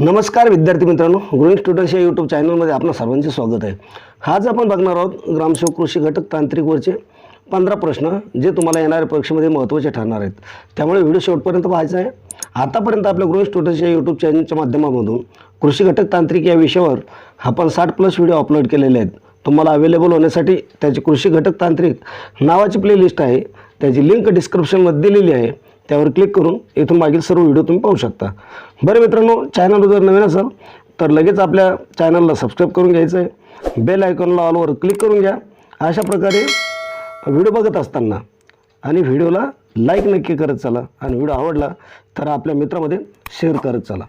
नमस्कार विद्यार्थी मित्रांनो ग्रोईंग स्टुडंट्स या यूट्यूब चॅनलमध्ये आपलं सर्वांचे स्वागत आहे. आज आपण बघणार आहोत ग्रामसेवक कृषी घटक तांत्रिकवरचे पंधरा प्रश्न जे तुम्हाला येणाऱ्या परीक्षेमध्ये महत्त्वाचे ठरणार आहेत. त्यामुळे व्हिडिओ शेवटपर्यंत पाहायचा आहे. आतापर्यंत आपल्या ग्रोईंग स्टुडंट्स या यूट्यूब चॅनलच्या माध्यमामधून कृषी घटक तांत्रिक या विषयावर आपण साठ प्लस व्हिडिओ अपलोड केलेले आहेत. तुम्हाला अवेलेबल होण्यासाठी त्याची कृषी घटक तांत्रिक नावाची प्लेलिस्ट आहे. त्याची लिंक डिस्क्रिप्शनमध्ये दिलेली आहे. त्यावर क्लिक करून इथून मागील सर्व व्हिडिओ तुम्ही पाहू शकता. बरं मित्रांनो चॅनल जर नवीन असाल तर लगेच आपल्या चॅनलला सबस्क्राईब करून घ्यायचं आहे बेल आयकॉनला ऑलवर क्लिक करून घ्या. अशा प्रकारे व्हिडिओ बघत असताना आणि व्हिडिओला लाईक नक्की करत चला आणि व्हिडिओ आवडला तर आपल्या मित्रामध्ये शेअर करत चला.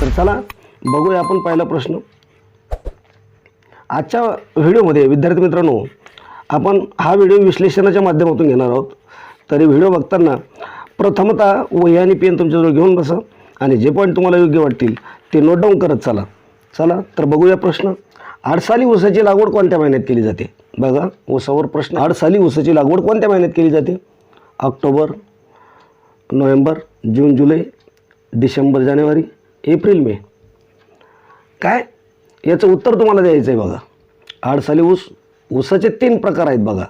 तर चला बघूया आपण पहिला प्रश्न. आजच्या व्हिडिओमध्ये विद्यार्थी मित्रांनो आपण हा व्हिडिओ विश्लेषणाच्या माध्यमातून घेणार आहोत. तरी व्हिडिओ बघताना प्रथमतः वही आणि पेन तुमच्याजवळ घेऊन बसा आणि जे पॉईंट तुम्हाला योग्य वाटतील ते नोट डाऊन करत चला. चला तर बघूया प्रश्न. आडसाली ऊसाची लागवड कोणत्या महिन्यात केली जाते? बघा ऊसावर प्रश्न. आडसाली ऊसाची लागवड कोणत्या महिन्यात केली जाते? ऑक्टोबर नोव्हेंबर जून जुलै डिसेंबर जानेवारी एप्रिल मे. काय? याचं उत्तर तुम्हाला द्यायचं आहे बघा. आडसाली ऊस ऊसाचे तीन प्रकार आहेत बघा.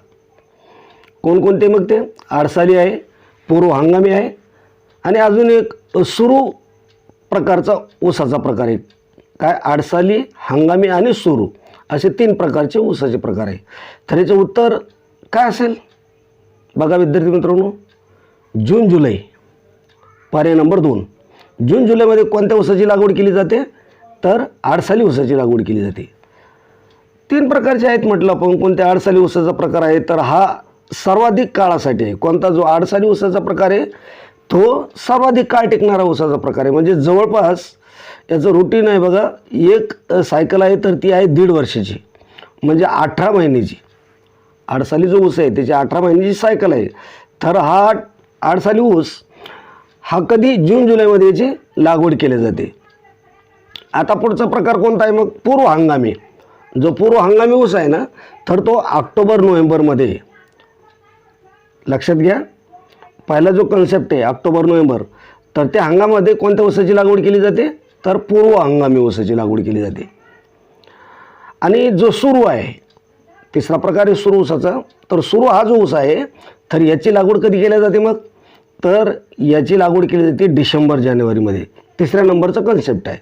कोणकोणते मग ते? आडसाली आहे पूर्व हंगामी आहे. आणि अजून एक सुरू प्रकारचा ऊसाचा प्रकार आहे. काय? आडसाली हंगामी आणि सुरू असे तीन प्रकारचे ऊसाचे प्रकार आहे. तर याचं उत्तर काय असेल? बघा विद्यार्थी मित्रांनो जून जुलै पर्याय नंबर दोन. जून जुलैमध्ये कोणत्या ऊसाची लागवड केली जाते? तर आडसाली ऊसाची लागवड केली जाते. तीन प्रकारचे आहेत म्हटलं आपण. कोणत्या आडसाली ऊसाचा प्रकार आहे? तर हा सर्वाधिक काळासाठी आहे कोणता जो आडसाडी ऊसाचा प्रकार आहे तो सर्वाधिक काळ टिकणारा ऊसाचा प्रकार आहे. म्हणजे जवळपास याचं रुटीन आहे बघा एक सायकल आहे तर ती आहे दीड वर्षाची. म्हणजे अठरा महिन्याची. आडसाली जो ऊस आहे त्याची अठरा महिन्याची सायकल आहे. तर हा आडसाली ऊस हा कधी जून जुलैमध्ये याची लागवड केली जाते. आता पुढचा प्रकार कोणता आहे मग? पूर्व हंगामी. जो पूर्व हंगामी ऊस आहे ना तर तो ऑक्टोबर नोव्हेंबरमध्ये लक्षात घ्या. पहिला जो कन्सेप्ट आहे ऑक्टोबर नोव्हेंबर तर त्या हंगामामध्ये कोणत्या ऊसाची लागवड केली जाते? तर पूर्व हंगामी ऊसाची लागवड केली जाते. आणि जो सुरू आहे तिसरा प्रकार आहे सुरू ऊसाचा. तर सुरू हा जो ऊस आहे तर याची लागवड कधी केली जाते मग? तर याची लागवड केली जाते डिसेंबर जानेवारीमध्ये. तिसऱ्या नंबरचा कन्सेप्ट आहे.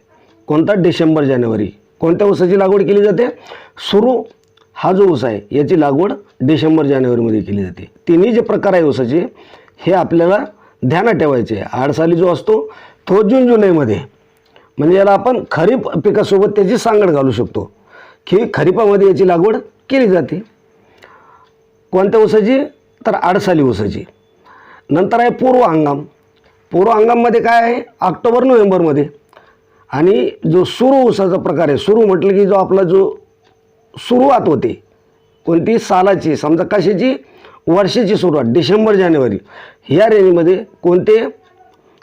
कोणता? डिसेंबर जानेवारी. कोणत्या ऊसाची लागवड केली जाते? सुरू हा जो ऊस आहे याची लागवड डिसेंबर जानेवारीमध्ये केली जाते. तिन्ही जे प्रकार आहे ऊसाचे हे आपल्याला ध्यानात ठेवायचे आहे. आडसाली जो असतो तो जून जुलैमध्ये. म्हणजे याला आपण खरीप पिकासोबत त्याची सांगड घालू शकतो. की खरीपामध्ये याची लागवड केली जाते. कोणत्या ऊसाची? तर आडसाली ऊसाची. नंतर आहे पूर्व हंगाम. पूर्व हंगाममध्ये काय आहे? ऑक्टोबर नोव्हेंबरमध्ये. आणि जो सुरू ऊसाचा प्रकार आहे सुरू म्हटलं की जो आपला जो सुरुवात होते. कोणती सालाची समजा कशाची? वर्षाची सुरुवात डिसेंबर जानेवारी. ह्या रेंजमध्ये कोणते?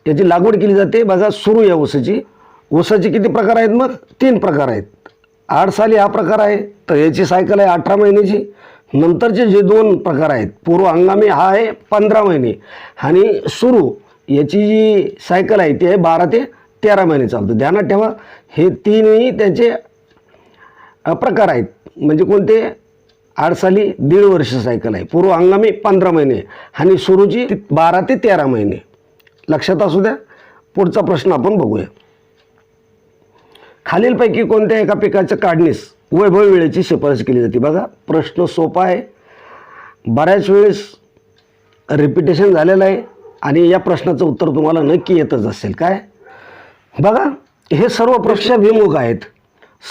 याची लागवड केली जाते. बघा सुरू या ऊसाची. ऊसाचे किती प्रकार आहेत मग? तीन प्रकार आहेत. आठ साली हा प्रकार आहे तर याची सायकल आहे अठरा महिन्याची. नंतरचे जे दोन प्रकार आहेत पूर्व हंगामी हा आहे पंधरा महिने. आणि सुरू याची जी सायकल आहे ती आहे बारा ते तेरा महिने चालतो. ध्यानात ठेवा हे तीनही त्याचे प्रकार आहेत. म्हणजे कोणते? आडसाली दीड वर्ष सायकल आहे. पूर्व हंगामी पंधरा महिने. आणि सुरूची बारा ते तेरा महिने. लक्षात असू द्या. पुढचा प्रश्न आपण बघूया. खालीलपैकी कोणत्या एका पिकाच्या काढणीस वैभव वेळेची शिफारस केली जाते? बघा प्रश्न सोपा आहे. बऱ्याच वेळेस रिपिटेशन झालेलं आहे. आणि या प्रश्नाचं उत्तर तुम्हाला नक्की येतच असेल. काय? बघा हे सर्व प्रश्न विमुख आहेत.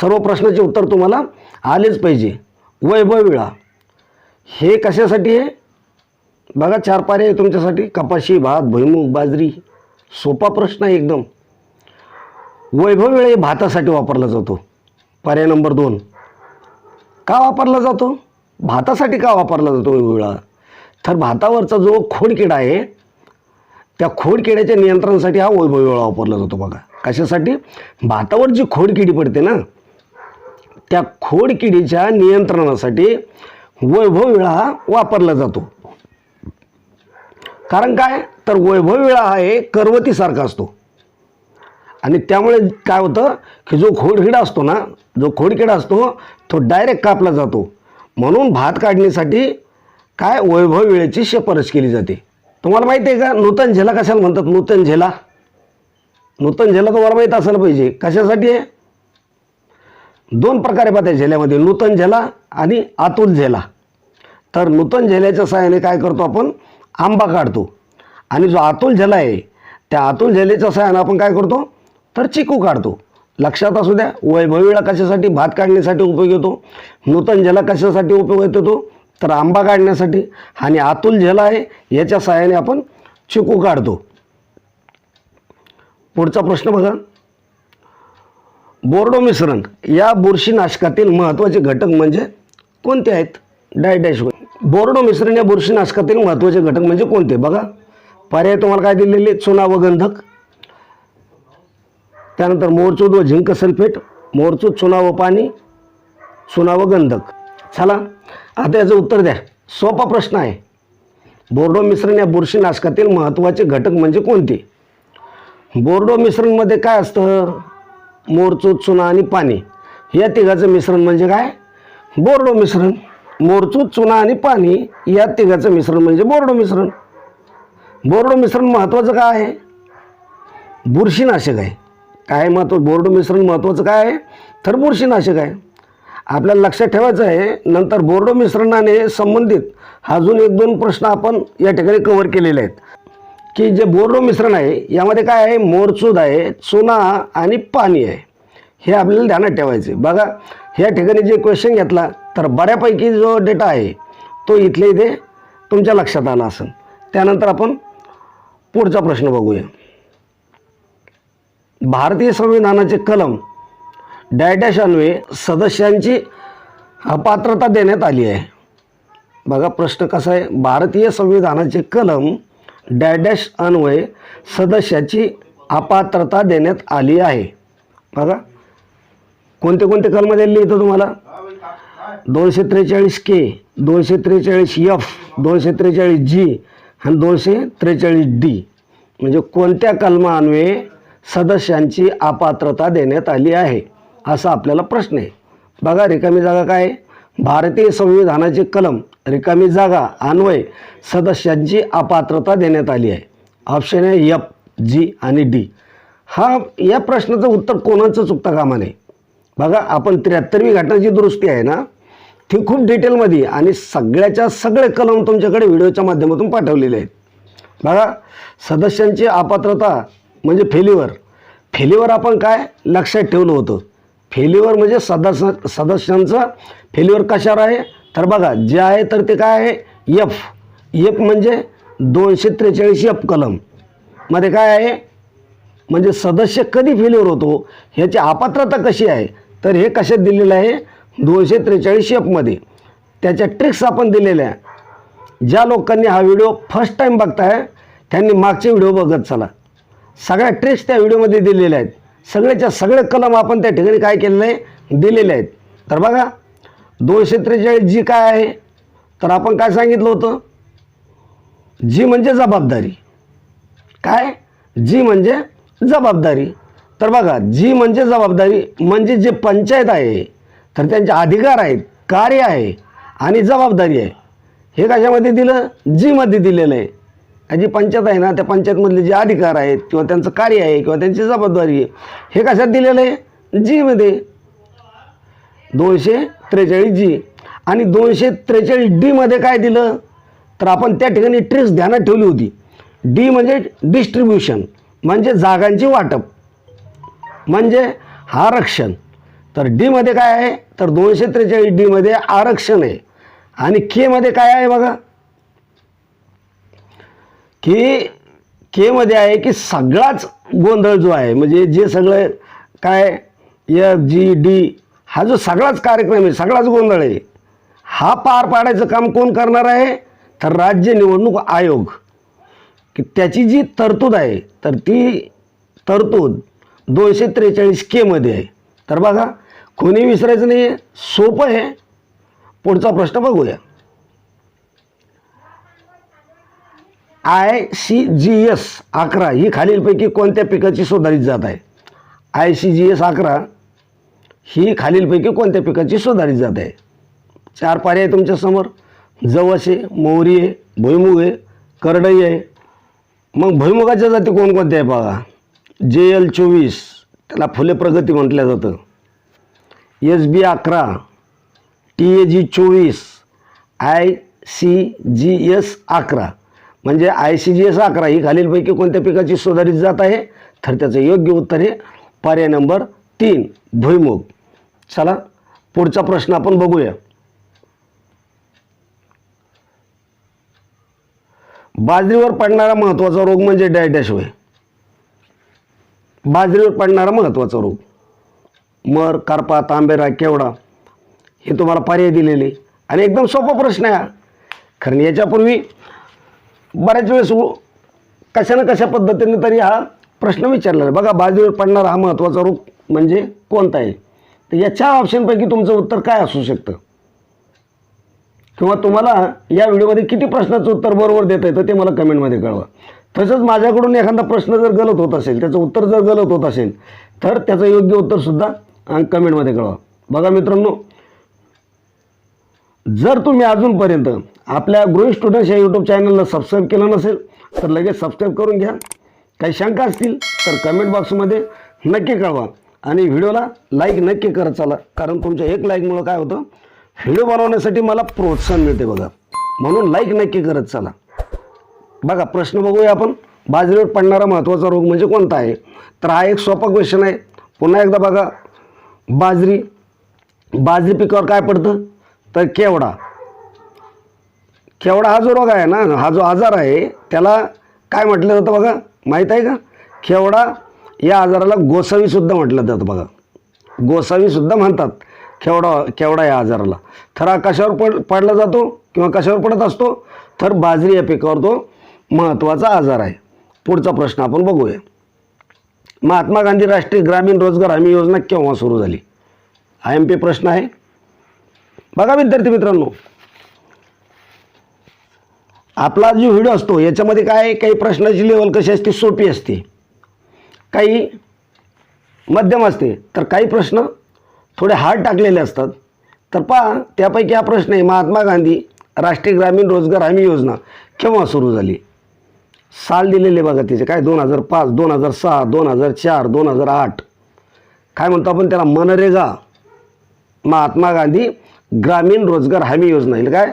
सर्व प्रश्नाचे उत्तर तुम्हाला आलेच पाहिजे. वैभवविळा हे कशासाठी आहे? बघा चार पारे आहे तुमच्यासाठी. कपाशी भात भुईमुग बाजरी. सोपा प्रश्न आहे एकदम. वैभव वेळ हे भातासाठी वापरला जातो. पर्याय नंबर दोन. का वापरला जातो? भातासाठी का वापरला जातो वैभवविळा तर भातावरचा जो खोडकिडा आहे त्या खोडकिड्याच्या नियंत्रणासाठी हा वैभव वेळा वापरला जातो बघा. कशासाठी? भातावर जी खोडकिडी पडते ना त्या खोडकिडीच्या नियंत्रणासाठी वैभव विळा हा वापरला जातो. कारण काय? तर वैभव विळा हा एक करवतीसारखा असतो. आणि त्यामुळे काय होतं? की जो खोडकिडा असतो ना जो खोडकिडा असतो तो डायरेक्ट कापला जातो. म्हणून भात काढणीसाठी काय? वैभव वेळेची शिफारस केली जाते. तुम्हाला माहिती आहे का? नूतन झेला कशाला म्हणतात? नूतन झेला. नूतन झेला तुम्हाला माहीत असायला पाहिजे. कशासाठी? आहे दोन प्रकारे पाहता झेल्यामध्ये. नूतन झेला आणि आतून झेला. तर नूतन झेल्याच्या सहाय्याने काय करतो आपण? आंबा काढतो. आणि जो आतुल झेला आहे त्या आतुल झेलेच्या सहाय्याने आपण काय करतो? तर चिकू काढतो. लक्षात असू द्या वैभवीळा कशासाठी? भात काढण्यासाठी उपयोग येतो. नूतन झेला कशासाठी उपयोग येतो? तर आंबा काढण्यासाठी. आणि आतुल झेला आहे याच्या सहाय्याने आपण चिकू काढतो. पुढचा प्रश्न बघा. बोर्डो मिश्रण या बुरशीनाशकातील महत्त्वाचे घटक म्हणजे कोणते आहेत? डाय डॅश बोर्डो मिश्रण या बुरशीनाशकातील महत्त्वाचे घटक म्हणजे कोणते? बघा. पर्याय तुम्हाला काय दिलेले चुना व गंधक. त्यानंतर मोरचूद व झिंक सल्फेट मोरचूद चुना व पाणी चुना व गंधक. चला आता याचं उत्तर द्या. सोपा प्रश्न आहे. बोर्डो मिश्रण या बुरशीनाशकातील महत्त्वाचे घटक म्हणजे कोणते? बोर्डो मिश्रणमध्ये काय असतं? मोरचूत चुना आणि पाणी. या तिघाचं मिश्रण म्हणजे काय? बोर्डो मिश्रण. मोरचूत चुना आणि पाणी या तिघाचं मिश्रण म्हणजे बोर्डो मिश्रण. बोर्डो मिश्रण महत्त्वाचं काय आहे? बुरशीनाशक आहे. काय महत्त्व बोर्डो मिश्रण महत्त्वाचं काय आहे? तर बुरशीनाशक आहे. आपल्याला लक्षात ठेवायचं आहे नंतर बोर्डो मिश्रणाने संबंधित अजून एक दोन प्रश्न आपण या ठिकाणी कव्हर केलेले आहेत. की जे बोर्डो मिश्रण आहे यामध्ये काय आहे? मोरचूद आहे चुना आणि पाणी आहे. हे आपल्याला ध्यानात ठेवायचे. बघा ह्या ठिकाणी जे क्वेश्चन घेतला तर बऱ्यापैकी जो डेटा आहे तो इथले इथे तुमच्या लक्षात आला असेल. त्यानंतर आपण पुढचा प्रश्न बघूया. भारतीय संविधानाचे कलम डॅडॅश अन्वे सदस्यांची अपात्रता देण्यात आली आहे. बघा प्रश्न कसा आहे? भारतीय संविधानाचे कलम डॅडॅश अन्वये सदस्याची अपात्रता देण्यात आली आहे. बघा. कोणते कोणते कलम दिलेले इथं तुम्हाला? दोनशे त्रेचाळीस के दोनशे त्रेचाळीस एफ दोनशे त्रेचाळीस जी आणि दोनशे त्रेचाळीस डी म्हणजे कोणत्या कलमान्वये सदस्यांची अपात्रता देण्यात आली आहे? असा आपल्याला प्रश्न आहे. बघा रिकामी जागा काय आहे? भारतीय संविधानाचे कलम रिकामी जागा अन्वय सदस्यांची अपात्रता देण्यात आली आहे. ऑप्शन आहे यप जी आणि डी हा या प्रश्नाचं उत्तर कोणाचं चुकता कामा नये बघा आपण त्र्याहत्तरवी घटनाची दुरुस्ती आहे ना ती खूप डिटेलमध्ये आणि सगळ्याच्या सगळे कलम तुमच्याकडे व्हिडिओच्या माध्यमातून पाठवलेले आहेत. बघा सदस्यांची अपात्रता म्हणजे फेल्युअर फेल्युअर आपण काय? लक्षात ठेवलं होतं. फेल्युअर म्हणजे सदस्य सदस्यांचं फेल्युअर कशावर आहे? तर बघा जे आहे तर ते काय आहे? एफ एफ म्हणजे दोनशे त्रेचाळीस एफ कलम. मध्ये काय आहे? म्हणजे सदस्य कधी फेल्युअर होतो? ह्याची अपात्रता कशी आहे? तर हे कशात दिलेलं आहे? दोनशे त्रेचाळीस एफमध्ये त्याच्या ट्रिक्स आपण दिलेल्या आहे. ज्या लोकांनी हा व्हिडिओ फर्स्ट टाईम बघताय त्यांनी मागचे व्हिडिओ बघत चला. सगळ्या ट्रिक्स त्या व्हिडिओमध्ये दिलेल्या आहेत. सगळ्याच्या सगळे कलम आपण त्या ठिकाणी काय केलेलं आहे दिलेले आहेत. तर बघा दोनशे त्रेचाळीस जी काय आहे तर आपण काय सांगितलं होतं? जी म्हणजे जबाबदारी. काय? जी म्हणजे जबाबदारी. तर बघा जी म्हणजे जबाबदारी म्हणजे जे पंचायत आहे तर त्यांचे अधिकार आहेत कार्य आहे आणि जबाबदारी आहे. हे कशामध्ये दिलं? जीमध्ये दिलेलं आहे. जी पंचायत आहे ना त्या पंचायतमधले जे अधिकार आहेत किंवा त्यांचं कार्य आहे किंवा त्यांची जबाबदारी आहे हे कशात दिलेलं आहे? जीमध्ये दोनशे त्रेचाळीस जी आणि दोनशे त्रेचाळीस डीमध्ये काय दिलं? तर आपण त्या ठिकाणी ट्रिक्स ध्यानात ठेवली होती. डी म्हणजे डिस्ट्रीब्युशन म्हणजे जागांची वाटप म्हणजे आरक्षण. तर डीमध्ये काय आहे? तर दोनशे त्रेचाळीस डीमध्ये आरक्षण आहे. आणि केमध्ये काय आहे बघा? की केमध्ये आहे की सगळाच गोंधळ जो आहे म्हणजे जे सगळं काय एफ जी डी हा जो सगळाच कार्यक्रम आहे सगळाच गोंधळ आहे हा पार पाडायचं काम कोण करणार आहे? तर राज्य निवडणूक आयोग. की त्याची जी तरतूद आहे तर ती तरतूद दोनशे त्रेचाळीस केमध्ये आहे. तर बघा कोणी विसरायचं नाही आहे सोपं आहे. पुढचा प्रश्न बघूया. आय सी जी एस अकरा ही खालीलपैकी कोणत्या पिकाची सुधारित जात आहे? आय सी जी एस अकरा ही खालीलपैकी कोणत्या पिकाची सुधारित जात आहे? चार पर्याय तुमच्यासमोर जवस आहे मोहरी आहे भुईमुग आहे करडई आहे. मग भुईमुगाच्या जाती कोणकोणत्या आहे बघा? जे एल चोवीस त्याला फुले प्रगती म्हटलं जातं. एस बी अकरा टी ए जी चोवीस आय सी जी एस अकरा. म्हणजे आय सी जी एस अकरा ही खालीलपैकी कोणत्या पिकाची सुधारित जात आहे? तर त्याचं योग्य उत्तर हे पर्याय नंबर तीन भुईमुग. चला पुढचा प्रश्न आपण बघूया. बाजरीवर पडणारा महत्त्वाचा रोग म्हणजे डायडॅश होय. बाजरीवर पडणारा महत्त्वाचा रोग. मर करपा तांबेरा केवडा हे तुम्हाला पर्याय दिलेले. आणि एकदम सोपा प्रश्न आहे हा. कारण याच्यापूर्वी बऱ्याच वेळेस कशा ना कशा पद्धतीने तरी हा प्रश्न विचारलेला आहे. बघा बाजूवर पडणारा हा महत्त्वाचा रोग म्हणजे कोणता आहे तर याच्या ऑप्शनपैकी तुमचं उत्तर काय असू शकतं? किंवा तुम्हाला या व्हिडिओमध्ये किती प्रश्नाचं उत्तर बरोबर देता येतं ते मला कमेंटमध्ये कळवा. तसंच माझ्याकडून एखादा प्रश्न जर गलत होत असेल त्याचं उत्तर जर गलत होत असेल तर त्याचं योग्य उत्तरसुद्धा कमेंटमध्ये कळवा. बघा मित्रांनो जर तुम्ही अजूनपर्यंत आपल्या गृह स्टुडंट्स या यूट्यूब चॅनलला सबस्क्राईब केलं नसेल तर लगेच सबस्क्राईब करून घ्या. काही शंका असतील तर कमेंट बॉक्समध्ये नक्की कळवा. आणि व्हिडिओला लाईक नक्की करत चाला. कारण तुमच्या एक लाईकमुळं काय होतं व्हिडिओ बनवण्यासाठी मला प्रोत्साहन मिळते बघा. म्हणून लाईक नक्की करत चला. बघा प्रश्न बघूया आपण. बाजरीवर पडणारा महत्त्वाचा रोग म्हणजे कोणता आहे? तर हा एक सोपा क्वेश्चन आहे. पुन्हा एकदा बघा. बाजरी बाजरी पिकावर काय पडतं? तर केवडा. खेवडा हा जो रोग आहे ना हा जो आजार आहे त्याला काय म्हटलं जातं बघा? माहीत आहे का? खेवडा या आजाराला गोसावीसुद्धा म्हटलं जातं बघा. गोसावीसुद्धा म्हणतात खेवडा केवडा या आजाराला. थर हा कशावर पड पडला जातो किंवा कशावर पडत असतो? तर बाजरी या पिकावर तो महत्त्वाचा आजार आहे. पुढचा प्रश्न आपण बघूया. महात्मा गांधी राष्ट्रीय ग्रामीण रोजगार हमी योजना केव्हा सुरू झाली? आय एम पी प्रश्न आहे. बघा विद्यार्थी मित्रांनो आपला जो व्हिडिओ असतो याच्यामध्ये काय काही प्रश्नाची लेवल कशी असते सोपी असते. काही मध्यम असते तर काही प्रश्न थोडे हार्ड टाकलेले असतात. तर पहा त्यापैकी हा प्रश्न आहे महात्मा गांधी राष्ट्रीय ग्रामीण रोजगार हमी योजना केव्हा सुरू झाली? साल दिलेले बघा तिचे काय दोन हजार पाच दोन हजार सहा दोन हजार चार दोन हजार आठ. काय म्हणतो आपण त्याला? मनरेगा महात्मा गांधी ग्रामीण रोजगार हमी योजना. येईल काय?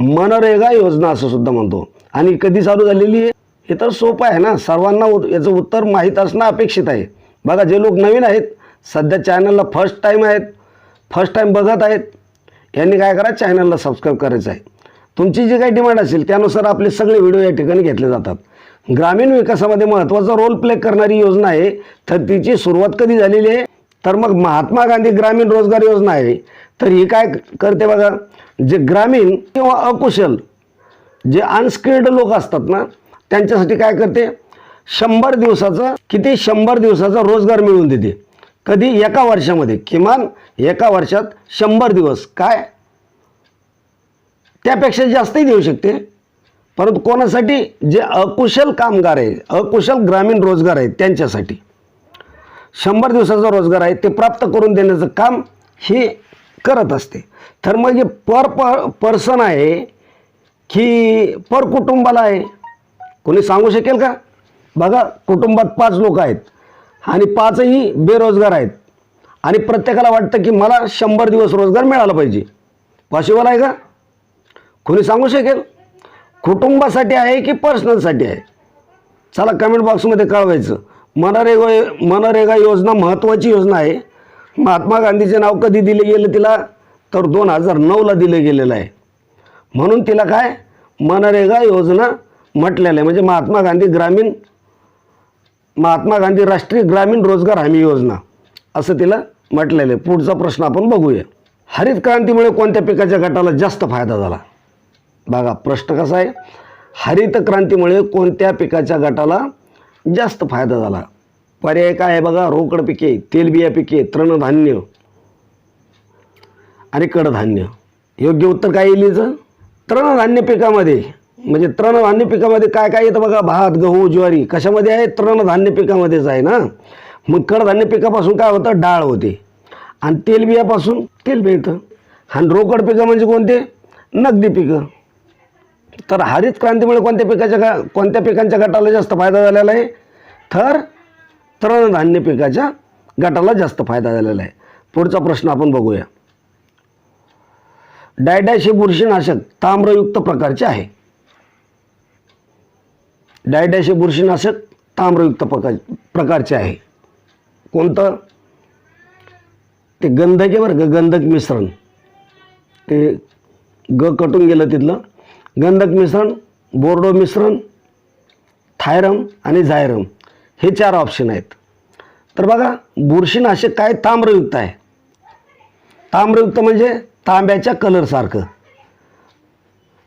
मनरेगा योजना असं सुद्धा म्हणतो. आणि कधी चालू झालेली आहे हे तर सोपं आहे ना. सर्वांना उत- याचं उत्तर माहीत असणं अपेक्षित आहे. बघा जे लोक नवीन आहेत सध्या चॅनलला फर्स्ट टाईम आहेत फर्स्ट टाईम बघत आहेत यांनी काय करा चॅनलला सबस्क्राईब करायचं आहे. तुमची जी काही डिमांड असेल त्यानुसार आपले सगळे व्हिडिओ या ठिकाणी घेतले जातात. ग्रामीण विकासामध्ये महत्त्वाचा रोल प्ले करणारी योजना आहे. तर तिची सुरुवात कधी झालेली आहे? तर मग महात्मा गांधी ग्रामीण रोजगार योजना आहे. तर ही काय करते बघा जे ग्रामीण किंवा अकुशल जे अनस्किल्ड लोक असतात ना त्यांच्यासाठी काय करते शंभर दिवसाचा किती शंभर दिवसाचा रोजगार मिळवून देते. कधी? एका वर्षामध्ये. किमान एका वर्षात शंभर दिवस. काय? त्यापेक्षा जास्तही देऊ शकते. परंतु कोणासाठी? जे अकुशल कामगार आहे अकुशल ग्रामीण रोजगार आहेत त्यांच्यासाठी. शंभर दिवसाचा रोजगार आहे ते प्राप्त करून देण्याचं काम ही करत असते. तर म्हणजे पर पर पर्सन आहे की पर कुटुंबाला आहे? कोणी सांगू शकेल का? बघा कुटुंबात पाच लोक आहेत आणि पाचही बेरोजगार आहेत. आणि प्रत्येकाला वाटतं की मला शंभर दिवस रोजगार मिळाला पाहिजे. पॉसिबल आहे का? कोणी सांगू शकेल? कुटुंबासाठी आहे की पर्सनलसाठी आहे? चला कमेंट बॉक्समध्ये कळवायचं. मनरेगा मनरेगा योजना महत्त्वाची योजना आहे. महात्मा गांधीचे नाव कधी दिले गेले तिला? तर दोन हजार नऊला दिलं गेलेलं आहे. म्हणून तिला काय? मनरेगा योजना म्हटलेलं आहे. म्हणजे महात्मा गांधी ग्रामीण महात्मा गांधी राष्ट्रीय ग्रामीण रोजगार हमी योजना असं तिला म्हटलेलं आहे. पुढचा प्रश्न आपण बघूया. हरित क्रांतीमुळे कोणत्या पिकाच्या गटाला जास्त फायदा झाला? बघा प्रश्न कसा आहे? हरित क्रांतीमुळे कोणत्या पिकाच्या गटाला जास्त फायदा झाला? पर्याय काय आहे बघा? रोकड पिके तेलबिया पिके तृणधान्य आणि कडधान्य. योग्य उत्तर काय येईल याचं? तृणधान्य पिकामध्ये. म्हणजे तृणधान्य पिकामध्ये काय काय येतं बघा? भात गहू ज्वारी कशामध्ये आहे? तृणधान्य पिकामध्येच आहे ना? मग कडधान्य पिकापासून काय होतं? डाळ होते. आणि तेलबियापासून तेल मिळतं. आणि रोकड पिकं म्हणजे कोणते? नगदी पिकं. तर हरित क्रांतीमुळे कोणत्या पिकाच्या कोणत्या पिकांच्या गटाला जास्त फायदा झालेला आहे? तर तृणधान्य पिकाच्या गटाला जास्त फायदा झालेला आहे. पुढचा प्रश्न आपण बघूया. डायडॅश हे बुरशीनाशक ताम्रयुक्त प्रकारचे आहे. डायडॅश हे बुरशीनाशक ताम्रयुक्त प्रकार प्रकारचे आहे. कोणतं? ते गंधक आहे बरं ग गंधक मिश्रण. ते ग कटून गेलं तिथलं. गंधक मिश्रण बोर्डो मिश्रण थायरम आणि झायरम. हे चार ऑप्शन आहेत. तर बघा बुरशीनाशक काय ताम्रयुक्त आहे? ताम्रयुक्त म्हणजे तांब्याच्या कलरसारखं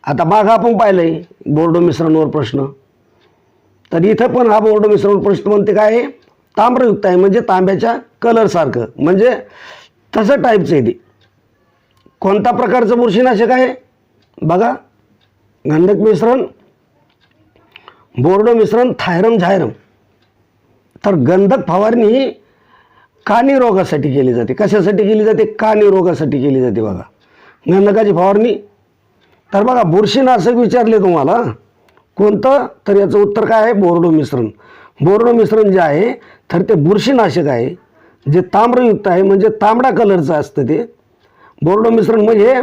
आता मागं आपण पाहिलं आहे बोर्डो मिश्रणवर प्रश्न. तर इथं पण हा बोर्डो मिश्रण प्रश्न म्हणते काय? आहे ताम्रयुक्त आहे म्हणजे तांब्याच्या कलरसारखं म्हणजे तसं टाईपचं आहे ते. कोणता प्रकारचं बुरशीनाशक आहे? बघा गंधक मिश्रण बोर्डो मिश्रण थायरम झायरम. तर गंधक फवारणी ही कानी रोगासाठी केली जाते. कशासाठी केली जाते? कानी रोगासाठी केली जाते बघा. गंधकाची फवारणी. तर बघा बुरशीनाशक विचारले तुम्हाला कोणतं? तर याचं उत्तर काय आहे? बोर्डो मिश्रण. बोर्डो मिश्रण जे आहे तर ते बुरशीनाशक आहे जे ताम्रयुक्त आहे म्हणजे तांबडा कलरचं असतं ते. बोर्डो मिश्रण म्हणजे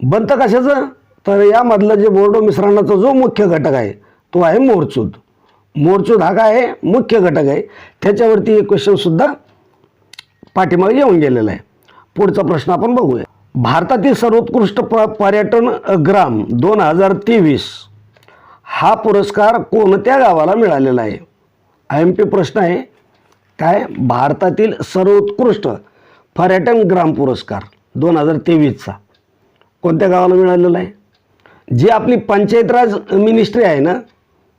बनतं कशाचं? तर यामधलं जे बोर्डो मिश्रणाचा जो मुख्य घटक आहे तो आहे मोरचूद. मोरचो धागा आहे मुख्य घटक आहे. त्याच्यावरती एक क्वेश्चनसुद्धा पाठीमागे येऊन गेलेला आहे. पुढचा प्रश्न आपण बघूया. भारतातील सर्वोत्कृष्ट प पर्यटन ग्राम दोन हजार तेवीस. हा पुरस्कार कोणत्या गावाला मिळालेला आहे? आय एम पी प्रश्न आहे. काय? भारतातील सर्वोत्कृष्ट पर्यटन ग्राम पुरस्कार दोन हजार तेवीसचा. कोणत्या गावाला मिळालेला आहे? जी आपली पंचायत राज मिनिस्ट्री आहे ना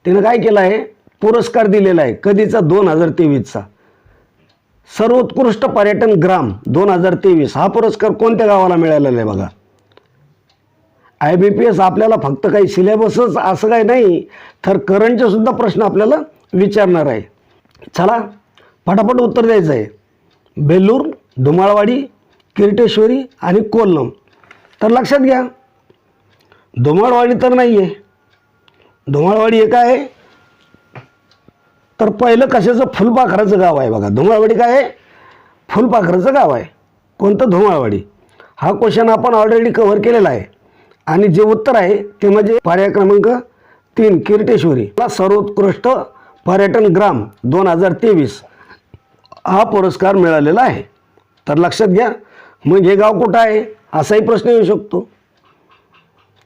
तिनं काय केलं आहे? पुरस्कार दिलेला आहे. कधीचा? दोन हजार तेवीसचा. सर्वोत्कृष्ट पर्यटन ग्राम दोन हजार तेवीस. हा पुरस्कार कोणत्या गावाला मिळालेला आहे बघा? आय बी पी एस आपल्याला फक्त काही सिलेबसच असं काही नाही तर करंटचे सुद्धा प्रश्न आपल्याला विचारणार आहे. चला फटाफट उत्तर द्यायचं आहे. बेल्लूर धुमाळवाडी किरटेश्वरी आणि कोल्लम. तर लक्षात घ्या धुमाळवाडी तर नाही आहे धुमाळवाडी हे काय आहे तर पहिलं कशाचं? फुलपाखराचं गाव आहे बघा. धुमाळवाडी काय आहे? फुलपाखराचं गाव आहे. कोणतं? धुमाळवाडी. हा क्वेश्चन आपण ऑलरेडी कव्हर केलेला आहे. आणि जे उत्तर आहे ते म्हणजे पर्याय क्रमांक तीन किरटेश्वरी. हा सर्वोत्कृष्ट पर्यटन ग्राम दोन हजार तेवीस. हा पुरस्कार मिळालेला आहे. तर लक्षात घ्या. मग हे गाव कुठं आहे? असाही प्रश्न येऊ शकतो.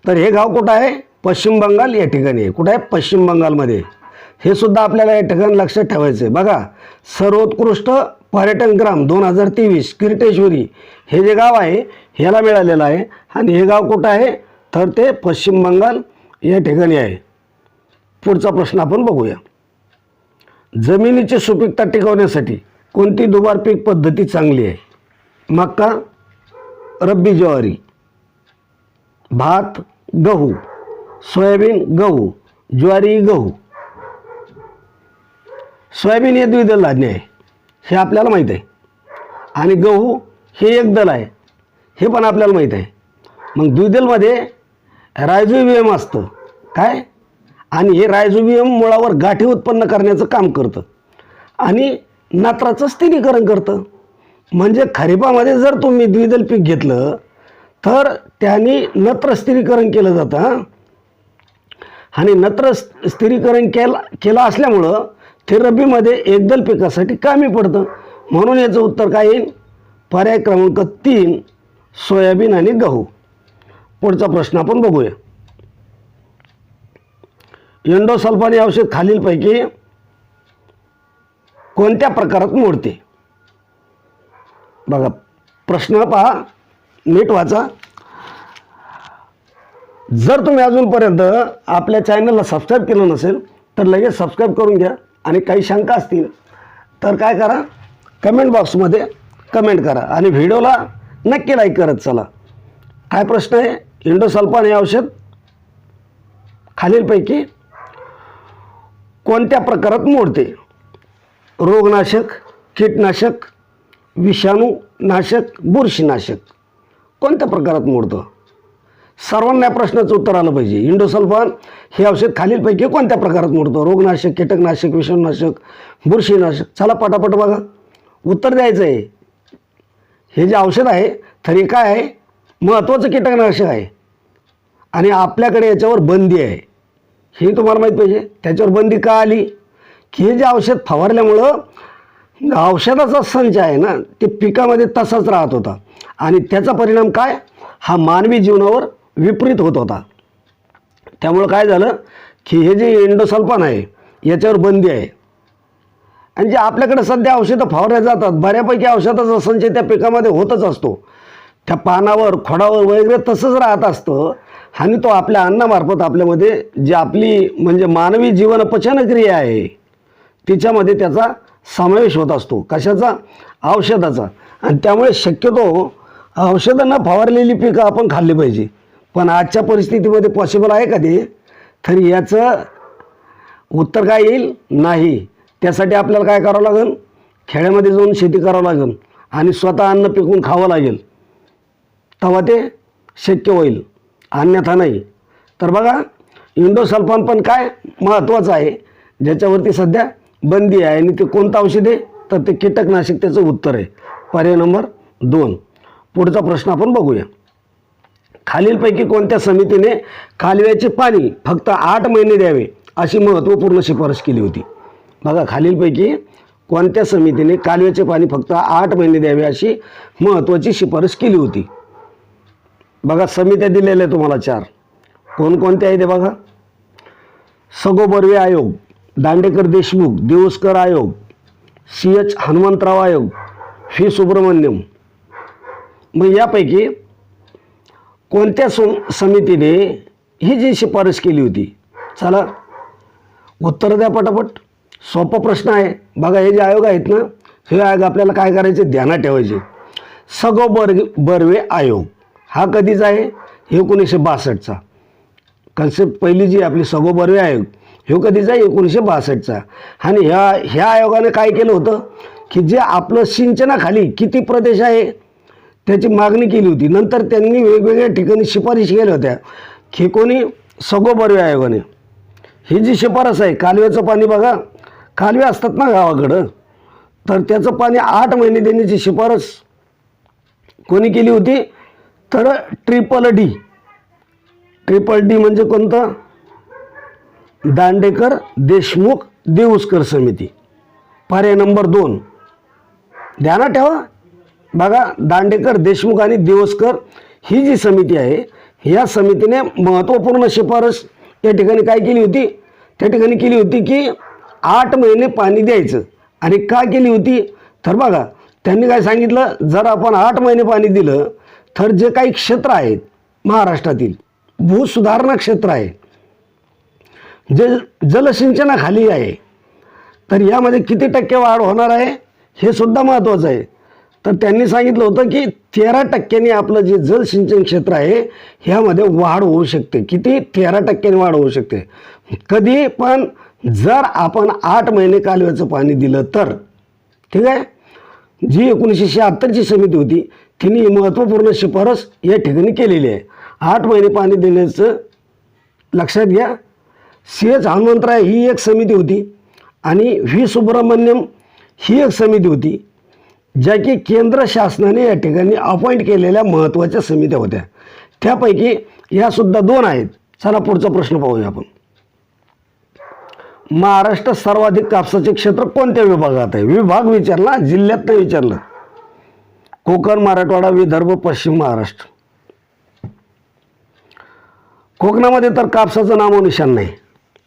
तर हे गाव कुठं आहे? पश्चिम बंगाल या ठिकाणी आहे. कुठं आहे? पश्चिम बंगालमध्ये. हे सुद्धा आपल्याला या ठिकाणी लक्षात ठेवायचं आहे बघा सर्वोत्कृष्ट पर्यटन ग्राम दोन हजार तेवीस किरटेश्वरी हे जे गाव आहे ह्याला मिळालेलं आहे. आणि हे गाव कुठं आहे? तर ते पश्चिम बंगाल या ठिकाणी आहे. पुढचा प्रश्न आपण बघूया. जमिनीची सुपीकता टिकवण्यासाठी कोणती दुबार पीक पद्धती चांगली आहे? मक्का रब्बी ज्वारी भात गहू सोयाबीन गहू ज्वारी गहू. सोयाबीन हे द्विदल धान्य आहे. हे आपल्याला माहीत आहे. आणि गहू हे एक दल आहे. हे पण आपल्याला माहीत आहे. मग द्विदलमध्ये रायझोबियम असतं. काय? आणि हे रायझोबियम मुळावर गाठी उत्पन्न करण्याचं काम करतं. आणि नत्राचं स्थिरीकरण करतं. म्हणजे खरीपामध्ये जर तुम्ही द्विदल पीक घेतलं तर त्यांनी नत्र स्थिरीकरण केलं जातं आणि नत्र स्थिरीकरण केला केलं असल्यामुळं ते रब्बीमध्ये एकदल पिकासाठी कामी पडतं. म्हणून याचं उत्तर काय येईल? पर्याय क्रमांक तीन सोयाबीन आणि गहू. पुढचा प्रश्न आपण बघूया. एंडोसल्फान हे औषध खालीलपैकी कोणत्या प्रकारात मोडते? बघा प्रश्न पहा नीट वाचा. जर तुम्ही अजूनपर्यंत आपल्या चॅनलला सबस्क्राईब केलं नसेल तर लगेच सबस्क्राईब करून घ्या. आणि काही शंका असतील तर काय करा कमेंट बॉक्समध्ये कमेंट करा आणि व्हिडिओला नक्की लाईक करत चला. काय प्रश्न आहे? इंडोसल्फान हे औषध खालीलपैकी कोणत्या प्रकारात मोडते? रोगनाशक कीटनाशक विषाणूनाशक बुरशीनाशक कोणत्या प्रकारात मोडतं? सर्वांना या प्रश्नाचं उत्तर आलं पाहिजे. इंडोसल्फान हे औषध खालीलपैकी कोणत्या प्रकारात मोडतं? रोगनाशक कीटकनाशक विषाणूनाशक बुरशीनाशक? चला पटापट बघा. उत्तर द्यायचं आहे हे जे औषध आहे तरी काय आहे? महत्त्वाचं कीटकनाशक आहे. आणि आपल्याकडे याच्यावर बंदी आहे. हे तुम्हाला माहीत पाहिजे. त्याच्यावर बंदी का आली? की हे जे औषध फवारल्यामुळं औषधाचा संच आहे ना ते पिकामध्ये तसाच राहत होता. आणि त्याचा परिणाम काय? हा मानवी जीवनावर विपरीत होत होता. त्यामुळं काय झालं की हे जे एंडोसल्फान आहे याच्यावर बंदी आहे. आणि जे आपल्याकडे सध्या औषधं फवारल्या जातात बऱ्यापैकी औषधाचा संचय त्या पिकामध्ये होतच असतो. त्या पानावर खोडावर वगैरे तसंच राहत असतं. आणि तो आपल्या अन्नामार्फत आपल्यामध्ये जी आपली म्हणजे मानवी जीवन पचनक्रिया आहे तिच्यामध्ये त्याचा समावेश होत असतो. कशाचा? औषधाचा. आणि त्यामुळे शक्यतो औषधं न फवारलेली पिकं आपण खाल्ली पाहिजे. पण आजच्या परिस्थितीमध्ये पॉसिबल आहे का ते? तर याचं उत्तर काय येईल? नाही. त्यासाठी आपल्याला काय करावं लागेल? खेड्यामध्ये जाऊन शेती करावं लागेल आणि स्वतः अन्न पिकवून खावं लागेल. तेव्हा ते शक्य होईल. अन्यथा नाही. तर बघा इंडोसल्फान पण काय महत्त्वाचं आहे? ज्याच्यावरती सध्या बंदी आहे आणि ते कोणतं औषध आहे? तर ते कीटकनाशक त्याचं उत्तर आहे. पर्याय नंबर दोन. पुढचा प्रश्न आपण बघूया. खालीलपैकी कोणत्या समितीने कालव्याचे पाणी फक्त आठ महिने द्यावे अशी महत्त्वपूर्ण शिफारस केली होती? बघा खालीलपैकी कोणत्या समितीने कालव्याचे पाणी फक्त आठ महिने द्यावे अशी महत्त्वाची शिफारस केली होती? बघा समित्या दिलेल्या तुम्हाला चार. कोणकोणत्या आहेत ते बघा? सगो बर्वे आयोग दांडेकर देशमुख दिवसकर आयोग सी एच हनुमंतराव आयोग फी सुब्रमण्यम. मग यापैकी कोणत्या सं समितीने ही जी शिफारस केली होती? चला उत्तर द्या पटापट. सोपा प्रश्न आहे. बघा हे जे आयोग आहेत ना हे आयोग आपल्याला काय करायचे? ध्यानात ठेवायचे. सगो बर्ग बर्वे आयोग. हा कधीचा आहे? एकोणीसशे बासष्टचा. कन्सेप्ट पहिली जी आपली सगो बर्वे आयोग ह्यो कधीचा आहे? एकोणीसशे बासष्टचा. आणि ह्या ह्या आयोगाने काय केलं होतं? की जे आपलं सिंचनाखाली किती प्रदेश आहे? त्याची मागणी केली होती. नंतर त्यांनी वेगवेगळ्या ठिकाणी शिफारशी केल्या होत्या. की कोणी? आयोगाने. ही जी शिफारस आहे कालव्याचं पाणी बघा. कालवे असतात ना गावाकडं. तर त्याचं पाणी आठ महिने देण्याची शिफारस कोणी केली होती? तर ट्रिपल डी. ट्रिपल डी म्हणजे कोणतं? दांडेकर देशमुख देऊसकर समिती. पर्याय नंबर दोन. ध्यानात ठेवा. बघा दांडेकर देशमुख आणि दिवसकर ही जी समिती आहे या समितीने महत्त्वपूर्ण शिफारस या ठिकाणी काय केली होती? त्या ठिकाणी केली होती की आठ महिने पाणी द्यायचं. आणि का केली होती? तर बघा त्यांनी काय सांगितलं? जर आपण आठ महिने पाणी दिलं तर जे काही क्षेत्र आहेत महाराष्ट्रातील भूसुधारणा क्षेत्र आहे जे जलसिंचनाखाली आहे तर यामध्ये किती टक्के वाढ होणार आहे? हे सुद्धा महत्त्वाचं आहे. तर त्यांनी सांगितलं होतं की तेरा टक्क्यांनी आपलं जे जलसिंचन क्षेत्र आहे ह्यामध्ये वाढ होऊ शकते. किती? तेरा टक्क्यांनी वाढ होऊ शकते. कधी? पण जर आपण आठ महिने कालव्याचं पाणी दिलं तर. ठीक आहे? जी एकोणीसशे शहात्तरची समिती होती तिने ही महत्त्वपूर्ण शिफारस या ठिकाणी केलेली आहे. आठ महिने पाणी देण्याचं लक्षात घ्या. सी एच हनुमंतराय ही एक समिती होती आणि व्ही सुब्रमण्यम ही एक समिती होती. ज्या की केंद्र शासनाने या ठिकाणी अपॉइंट केलेल्या महत्त्वाच्या समित्या होत्या. त्यापैकी ह्यासुद्धा दोन आहेत. चला पुढचा प्रश्न पाहूया आपण. महाराष्ट्र सर्वाधिक कापसाचे क्षेत्र कोणत्या विभागात आहे? विभाग विचारला जिल्ह्यात नाही विचारलं. कोकण मराठवाडा विदर्भ पश्चिम महाराष्ट्र. कोकणामध्ये तर कापसाचं नामोनिशान नाही.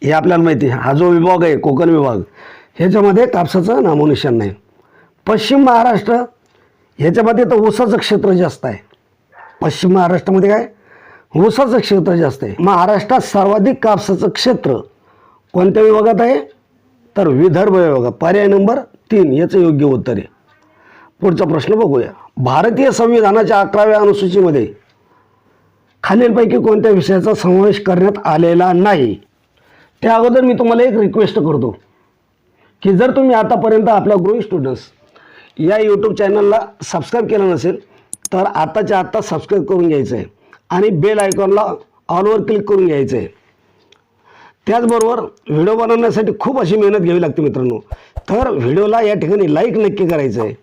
हे आपल्याला माहिती आहे. हा जो विभाग आहे कोकण विभाग ह्याच्यामध्ये कापसाचं नामोनिशान नाही. पश्चिम महाराष्ट्र ह्याच्यामध्ये तर ऊसाचं क्षेत्र जास्त आहे. पश्चिम महाराष्ट्रामध्ये काय? ऊसाचं क्षेत्र जास्त आहे. महाराष्ट्रात सर्वाधिक कापसाचं क्षेत्र कोणत्या विभागात आहे? तर विदर्भ विभागात. पर्याय नंबर तीन याचं योग्य उत्तर आहे. पुढचा प्रश्न बघूया. भारतीय संविधानाच्या अकराव्या अनुसूचीमध्ये खालीलपैकी कोणत्या विषयाचा समावेश करण्यात आलेला नाही? त्या अगोदर मी तुम्हाला एक रिक्वेस्ट करतो की जर तुम्ही आतापर्यंत आपल्या ग्रोईंग स्टुडंट्स या यूट्यूब चॅनलला सबस्क्राईब केलं नसेल तर आत्ताच्या आत्ता सबस्क्राईब करून घ्यायचं आहे आणि बेल आयकॉनला ऑलवर क्लिक करून घ्यायचं आहे त्याचबरोबर व्हिडिओ बनवण्यासाठी खूप अशी मेहनत घ्यावी लागते मित्रांनो. तर व्हिडिओला या ठिकाणी लाईक नक्की करायचं आहे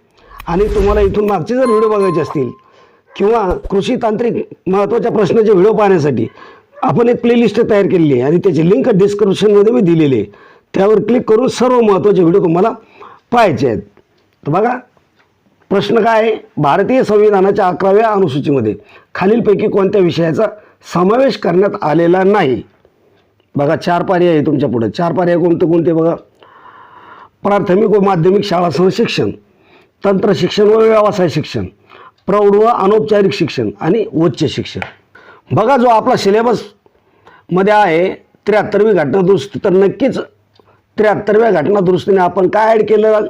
आणि तुम्हाला इथून मागचे जर व्हिडिओ बघायचे असतील किंवा कृषी तांत्रिक महत्त्वाच्या प्रश्नाचे व्हिडिओ पाहण्यासाठी आपण एक प्लेलिस्ट तयार केलेली आहे. आणि त्याची लिंक डिस्क्रिप्शनमध्ये मी दिलेली आहे. त्यावर क्लिक करून सर्व महत्त्वाचे व्हिडिओ तुम्हाला पाहायचे आहेत. तर बघा प्रश्न काय आहे? भारतीय संविधानाच्या अकराव्या अनुसूचीमध्ये खालीलपैकी कोणत्या विषयाचा समावेश करण्यात आलेला नाही? बघा चार पर्याय आहे तुमच्यापुढे. चार पर्याय कोणते कोणते बघा? प्राथमिक व माध्यमिक शाळासह शिक्षण तंत्र शिक्षण व व्यवसाय शिक्षण प्रौढ व अनौपचारिक शिक्षण आणि उच्च शिक्षण. बघा जो आपला सिलेबसमध्ये आहे त्र्याहत्तरवी घटना दुरुस्ती तर नक्कीच त्र्याहत्तरव्या घटना दुरुस्तीने आपण काय ॲड केलं?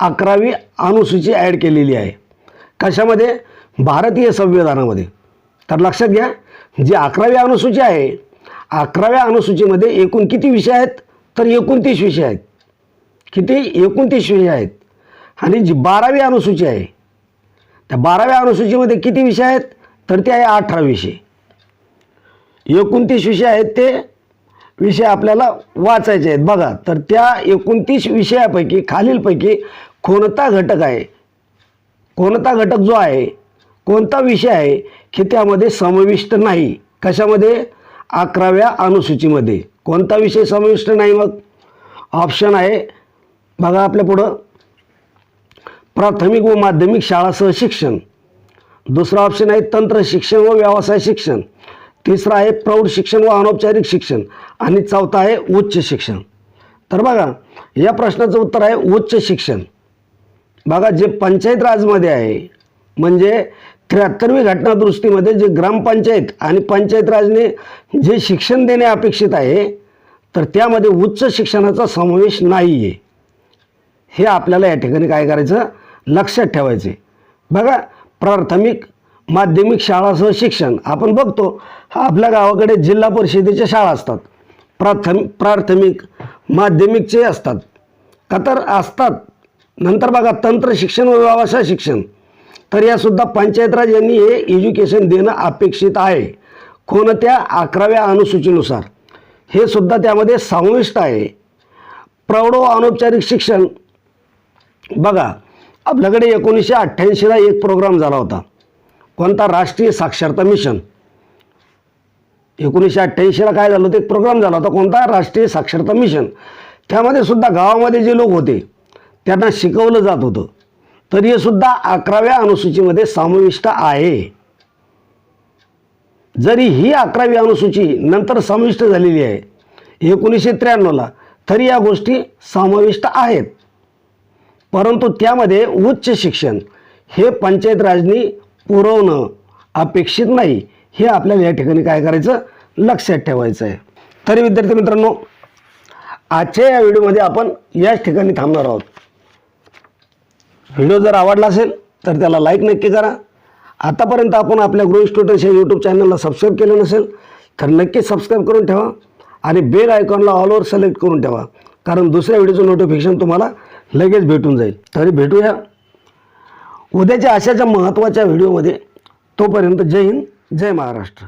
अकरावी अनुसूची ॲड केलेली आहे. कशामध्ये? भारतीय संविधानामध्ये. तर लक्षात घ्या जी अकरावी अनुसूची आहे अकराव्या अनुसूचीमध्ये एकूण किती विषय आहेत? तर एकोणतीस विषय आहेत. किती? एकोणतीस विषय आहेत. आणि जी बारावी अनुसूची आहे त्या बाराव्या अनुसूचीमध्ये किती विषय आहेत? तर ते आहे अठरा विषय. एकोणतीस विषय आहेत ते विषय आपल्याला वाचायचे आहेत. बघा तर त्या एकोणतीस विषयापैकी खालीलपैकी कोणता घटक आहे? कोणता घटक जो आहे कोणता विषय आहे की त्यामध्ये समाविष्ट नाही? कशामध्ये? अकराव्या अनुसूचीमध्ये. कोणता विषय समाविष्ट नाही मग? ऑप्शन आहे बघा आपल्या पुढं. प्राथमिक व माध्यमिक शाळासह शिक्षण. दुसरा ऑप्शन आहे तंत्र शिक्षण व व्यवसाय शिक्षण. तिसरा आहे प्रौढ शिक्षण व अनौपचारिक शिक्षण. आणि चौथा आहे उच्च शिक्षण. तर बघा या प्रश्नाचं उत्तर आहे उच्च शिक्षण. बघा जे पंचायत राजमध्ये आहे म्हणजे त्र्याहत्तरवी घटनादुरुस्तीमध्ये जे ग्रामपंचायत आणि पंचायत राजने जे शिक्षण देणे अपेक्षित आहे तर त्यामध्ये उच्च शिक्षणाचा समावेश नाही आहे हे आपल्याला या ठिकाणी काय करायचं? लक्षात ठेवायचे बघा प्राथमिक माध्यमिक शाळासह शिक्षण आपण बघतो हा आपल्या गावाकडे जिल्हा परिषदेच्या शाळा असतात. प्राथमिक प्राथमिक माध्यमिकचे असतात. का तर असतात. नंतर बघा तंत्र शिक्षण व व्यवसाय शिक्षण. तर यासुद्धा पंचायत राज यांनी हे एज्युकेशन देणं अपेक्षित आहे. कोणत्या अकराव्या अनुसूचीनुसार? हे सुद्धा त्यामध्ये समाविष्ट आहे. प्रौढ अनौपचारिक शिक्षण. बघा आपल्याकडे एकोणीसशे अठ्ठ्याऐंशीला एक प्रोग्राम झाला होता. कोणता राष्ट्रीय साक्षरता मिशन? एकोणीसशे अठ्ठ्याऐंशीला काय झालं होतं? एक प्रोग्राम झाला होता कोणता? राष्ट्रीय साक्षरता मिशन. त्यामध्ये सुद्धा गावामध्ये जे लोक होते त्यांना शिकवलं जात होतं. तर हे सुद्धा अकराव्या अनुसूचीमध्ये समाविष्ट आहे. जरी ही अकरावी अनुसूची नंतर समाविष्ट झालेली आहे एकोणीसशे त्र्याण्णवला तरी या गोष्टी समाविष्ट आहेत. परंतु त्यामध्ये उच्च शिक्षण हे पंचायत राजनी पुरवणं अपेक्षित नाही हे आपल्याला या ठिकाणी काय करायचं? लक्षात ठेवायचं आहे तरी विद्यार्थी मित्रांनो आजच्या या व्हिडिओमध्ये आपण याच ठिकाणी थांबणार आहोत. व्हिडिओ जर आवडला असेल तर त्याला लाईक नक्की करा. आतापर्यंत आपण आपल्या ग्रोईंग स्टुडंट्स या यूट्यूब चॅनलला सबस्क्राईब केलं नसेल तर नक्की सबस्क्राईब करून ठेवा आणि बेल आयकॉनला ऑलवर सिलेक्ट करून ठेवा कारण दुसऱ्या व्हिडिओचं नोटिफिकेशन तुम्हाला लगेच भेटून जाईल. तरी भेटूया. उद्याच्या अशाच्या महत्त्वाच्या व्हिडिओमध्ये तोपर्यंत जय हिंद जय महाराष्ट्र.